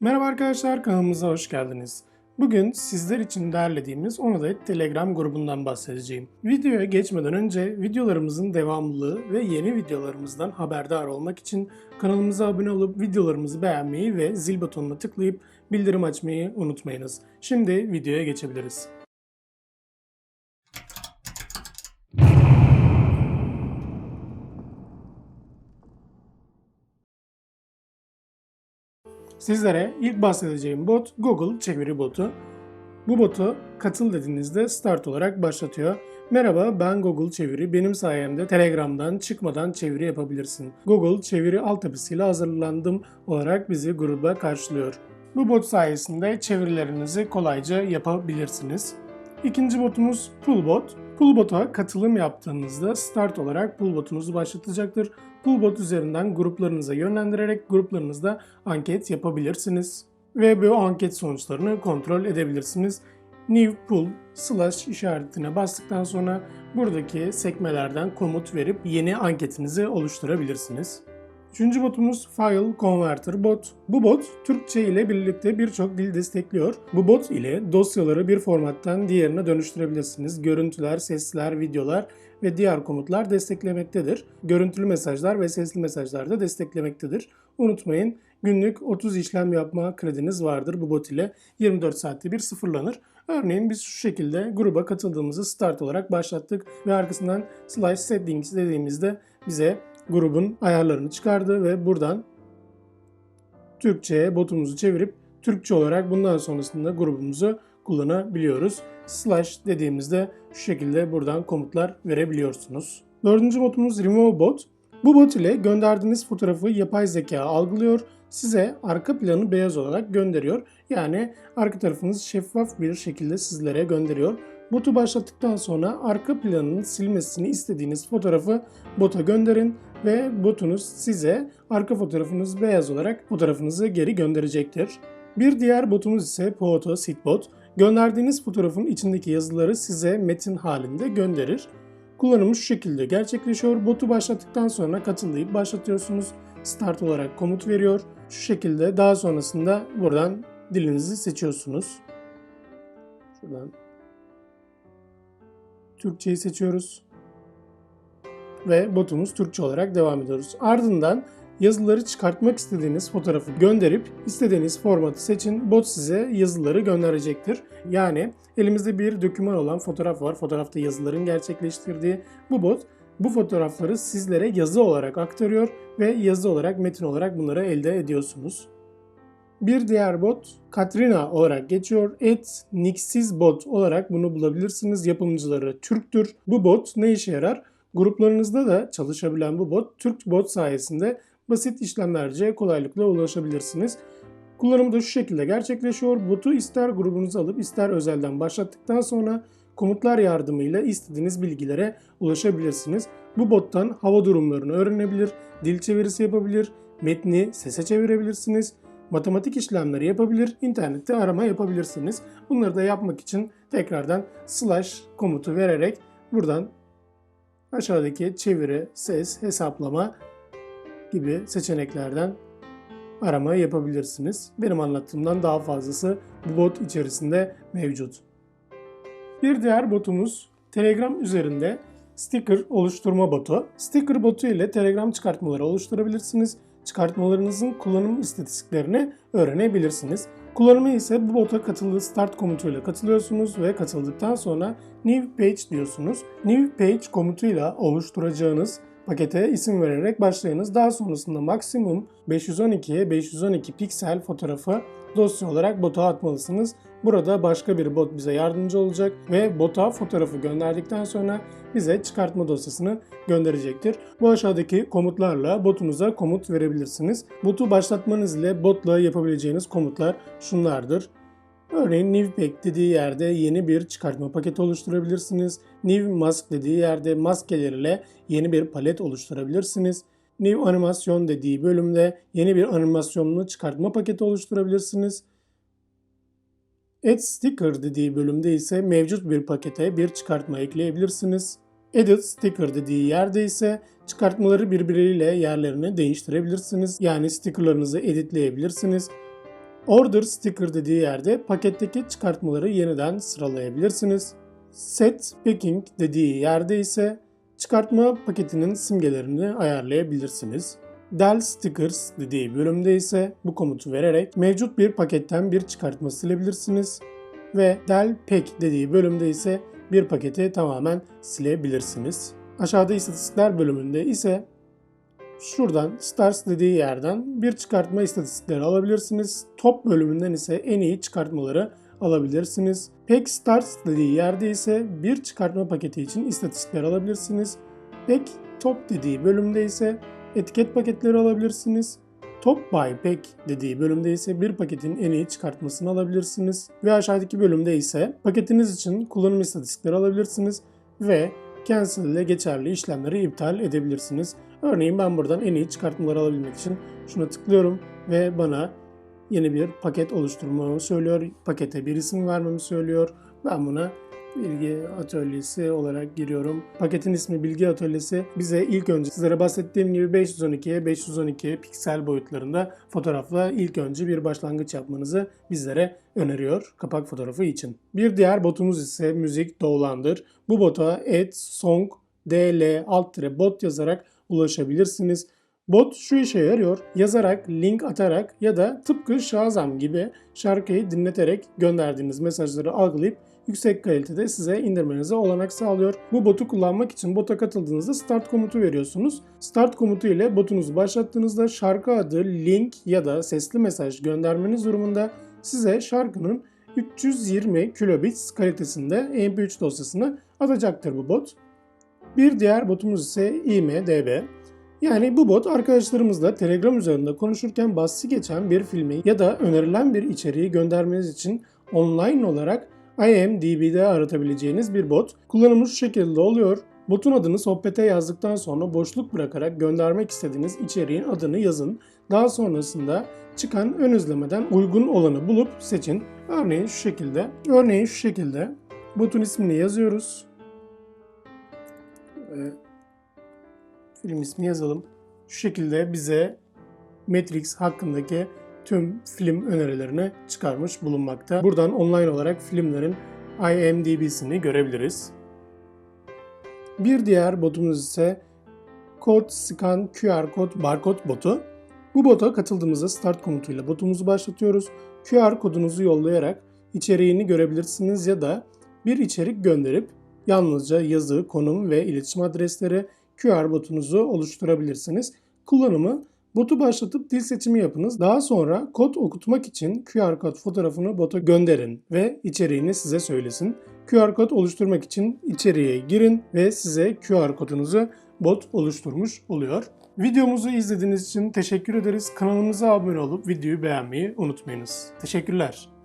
Merhaba arkadaşlar kanalımıza hoş geldiniz. Bugün sizler için derlediğimiz 10 adet Telegram grubundan bahsedeceğim. Videoya geçmeden önce videolarımızın devamlılığı ve yeni videolarımızdan haberdar olmak için kanalımıza abone olup videolarımızı beğenmeyi ve zil butonuna tıklayıp bildirim açmayı unutmayınız. Şimdi videoya geçebiliriz. Sizlere ilk bahsedeceğim bot Google çeviri botu. Bu botu katıl dediğinizde start olarak başlatıyor. Merhaba ben Google Çeviri. Benim sayemde Telegram'dan çıkmadan çeviri yapabilirsin. Google çeviri altyapısıyla hazırlandım olarak bizi gruba karşılıyor. Bu bot sayesinde çevirilerinizi kolayca yapabilirsiniz. İkinci botumuz Pullbot. Pullbot'a katılım yaptığınızda start olarak Pullbot'unuzu başlatacaktır. Pullbot üzerinden gruplarınıza yönlendirerek gruplarınızda anket yapabilirsiniz. Ve bu anket sonuçlarını kontrol edebilirsiniz. New Pull slash işaretine bastıktan sonra buradaki sekmelerden komut verip yeni anketinizi oluşturabilirsiniz. Üçüncü botumuz File Converter Bot. Bu bot Türkçe ile birlikte birçok dil destekliyor. Bu bot ile dosyaları bir formattan diğerine dönüştürebilirsiniz. Görüntüler, sesler, videolar ve diğer komutlar desteklemektedir. Görüntülü mesajlar ve sesli mesajlar da desteklemektedir. Unutmayın günlük 30 işlem yapma krediniz vardır bu bot ile 24 saatte bir sıfırlanır. Örneğin biz şu şekilde gruba katıldığımızı start olarak başlattık ve arkasından slash settings dediğimizde bize grubun ayarlarını çıkardı ve buradan Türkçe'ye botumuzu çevirip Türkçe olarak bundan sonrasında grubumuzu kullanabiliyoruz. Slash dediğimizde şu şekilde buradan komutlar verebiliyorsunuz. Dördüncü botumuz Remove Bot. Bu bot ile gönderdiğiniz fotoğrafı yapay zeka algılıyor, size arka planı beyaz olarak gönderiyor. Yani arka tarafınız şeffaf bir şekilde sizlere gönderiyor. Botu başlattıktan sonra arka planının silmesini istediğiniz fotoğrafı bota gönderin ve botunuz size arka fotoğrafınız beyaz olarak fotoğrafınızı geri gönderecektir. Bir diğer botumuz ise Photo Sitbot. Gönderdiğiniz fotoğrafın içindeki yazıları size metin halinde gönderir. Kullanımı şu şekilde gerçekleşiyor. Botu başlattıktan sonra katılıyıp başlatıyorsunuz. Start olarak komut veriyor. Şu şekilde daha sonrasında buradan dilinizi seçiyorsunuz. Şuradan Türkçeyi seçiyoruz. Ve botumuz Türkçe olarak devam ediyoruz. Ardından yazıları çıkartmak istediğiniz fotoğrafı gönderip istediğiniz formatı seçin. Bot size yazıları gönderecektir. Yani elimizde bir doküman olan fotoğraf var. Fotoğrafta yazıların gerçekleştirdiği bu bot bu fotoğrafları sizlere yazı olarak aktarıyor ve yazı olarak metin olarak bunları elde ediyorsunuz. Bir diğer bot Katrina olarak geçiyor. Et Nixiz bot olarak bunu bulabilirsiniz. Yapımcıları Türktür. Bu bot ne işe yarar? Gruplarınızda da çalışabilen bu bot Türk bot sayesinde basit işlemlerce kolaylıkla ulaşabilirsiniz. Kullanımı da şu şekilde gerçekleşiyor. Botu ister grubunuza alıp ister özelden başlattıktan sonra komutlar yardımıyla istediğiniz bilgilere ulaşabilirsiniz. Bu bottan hava durumlarını öğrenebilir, dil çevirisi yapabilir, metni sese çevirebilirsiniz, matematik işlemleri yapabilir, internette arama yapabilirsiniz. Bunları da yapmak için tekrardan slash komutu vererek buradan aşağıdaki çeviri, ses, hesaplama gibi seçeneklerden arama yapabilirsiniz. Benim anlattığımdan daha fazlası bu bot içerisinde mevcut. Bir diğer botumuz Telegram üzerinde sticker oluşturma botu. Sticker botu ile Telegram çıkartmaları oluşturabilirsiniz. Çıkartmalarınızın kullanım istatistiklerini öğrenebilirsiniz. Kullanımı ise bu bota katıldığı start komutuyla katılıyorsunuz ve katıldıktan sonra new page diyorsunuz. New page komutuyla oluşturacağınız pakete isim vererek başlayınız. Daha sonrasında maksimum 512'ye 512 piksel fotoğrafı dosya olarak bota atmalısınız. Burada başka bir bot bize yardımcı olacak ve bota fotoğrafı gönderdikten sonra bize çıkartma dosyasını gönderecektir. Bu aşağıdaki komutlarla botunuza komut verebilirsiniz. Botu başlatmanız ile botla yapabileceğiniz komutlar şunlardır. Örneğin new pack dediği yerde yeni bir çıkartma paketi oluşturabilirsiniz. New mask dediği yerde maskelerle yeni bir palet oluşturabilirsiniz. New animasyon dediği bölümde yeni bir animasyonlu çıkartma paketi oluşturabilirsiniz. Add sticker dediği bölümde ise mevcut bir pakete bir çıkartma ekleyebilirsiniz. Edit sticker dediği yerde ise çıkartmaları birbirleriyle yerlerini değiştirebilirsiniz. Yani stickerlarınızı editleyebilirsiniz. Order sticker dediği yerde paketteki çıkartmaları yeniden sıralayabilirsiniz. Set packing dediği yerde ise çıkartma paketinin simgelerini ayarlayabilirsiniz. Del Stickers dediği bölümde ise bu komutu vererek mevcut bir paketten bir çıkartma silebilirsiniz ve Del Pack dediği bölümde ise bir paketi tamamen silebilirsiniz. Aşağıda istatistikler bölümünde ise şuradan Stars dediği yerden bir çıkartma istatistikleri alabilirsiniz. Top bölümünden ise en iyi çıkartmaları alabilirsiniz. Pack Stars dediği yerde ise bir çıkartma paketi için istatistikler alabilirsiniz. Pack Top dediği bölümde ise etiket paketleri alabilirsiniz. Top by Pack dediği bölümde ise bir paketin en iyi çıkartmasını alabilirsiniz. Ve aşağıdaki bölümde ise paketiniz için kullanım istatistikleri alabilirsiniz ve cancel ile geçerli işlemleri iptal edebilirsiniz. Örneğin ben buradan en iyi çıkartmaları alabilmek için şuna tıklıyorum ve bana yeni bir paket oluşturmamı söylüyor. Pakete bir isim vermemi söylüyor. Ben buna Bilgi Atölyesi olarak giriyorum. Paketin ismi Bilgi Atölyesi. Bize ilk önce sizlere bahsettiğim gibi 512'ye 512 piksel boyutlarında fotoğrafla ilk önce bir başlangıç yapmanızı bizlere öneriyor kapak fotoğrafı için. Bir diğer botumuz ise müzik Doğulandır. Bu bota add song dl alt bot yazarak ulaşabilirsiniz. Bot şu işe yarıyor. Yazarak, link atarak ya da tıpkı Shazam gibi şarkıyı dinleterek gönderdiğiniz mesajları algılayıp yüksek kalitede size indirmenize olanak sağlıyor. Bu botu kullanmak için bota katıldığınızda start komutu veriyorsunuz. Start komutu ile botunuzu başlattığınızda şarkı adı, link ya da sesli mesaj göndermeniz durumunda size şarkının 320 kilobits kalitesinde MP3 dosyasını atacaktır bu bot. Bir diğer botumuz ise IMDB. Yani bu bot arkadaşlarımızla Telegram üzerinde konuşurken bahsi geçen bir filmi ya da önerilen bir içeriği göndermeniz için online olarak IMDb'de aratabileceğiniz bir bot. Kullanımı şu şekilde oluyor. Botun adını sohbete yazdıktan sonra boşluk bırakarak göndermek istediğiniz içeriğin adını yazın. Daha sonrasında çıkan ön izlemeden uygun olanı bulup seçin. Örneğin şu şekilde. Örneğin şu şekilde. Botun ismini yazıyoruz. Ve film ismi yazalım. Şu şekilde bize Matrix hakkındaki tüm film önerilerini çıkarmış bulunmakta. Buradan online olarak filmlerin IMDb'sini görebiliriz. Bir diğer botumuz ise Code Scan QR Code Barcode botu. Bu bota katıldığımızda start komutuyla botumuzu başlatıyoruz. QR kodunuzu yollayarak içeriğini görebilirsiniz ya da bir içerik gönderip yalnızca yazı, konum ve iletişim adresleri QR botunuzu oluşturabilirsiniz. Kullanımı botu başlatıp dil seçimi yapınız. Daha sonra kod okutmak için QR kod fotoğrafını bota gönderin ve içeriğini size söylesin. QR kod oluşturmak için içeriğe girin ve size QR kodunuzu bot oluşturmuş oluyor. Videomuzu izlediğiniz için teşekkür ederiz. Kanalımıza abone olup videoyu beğenmeyi unutmayınız. Teşekkürler.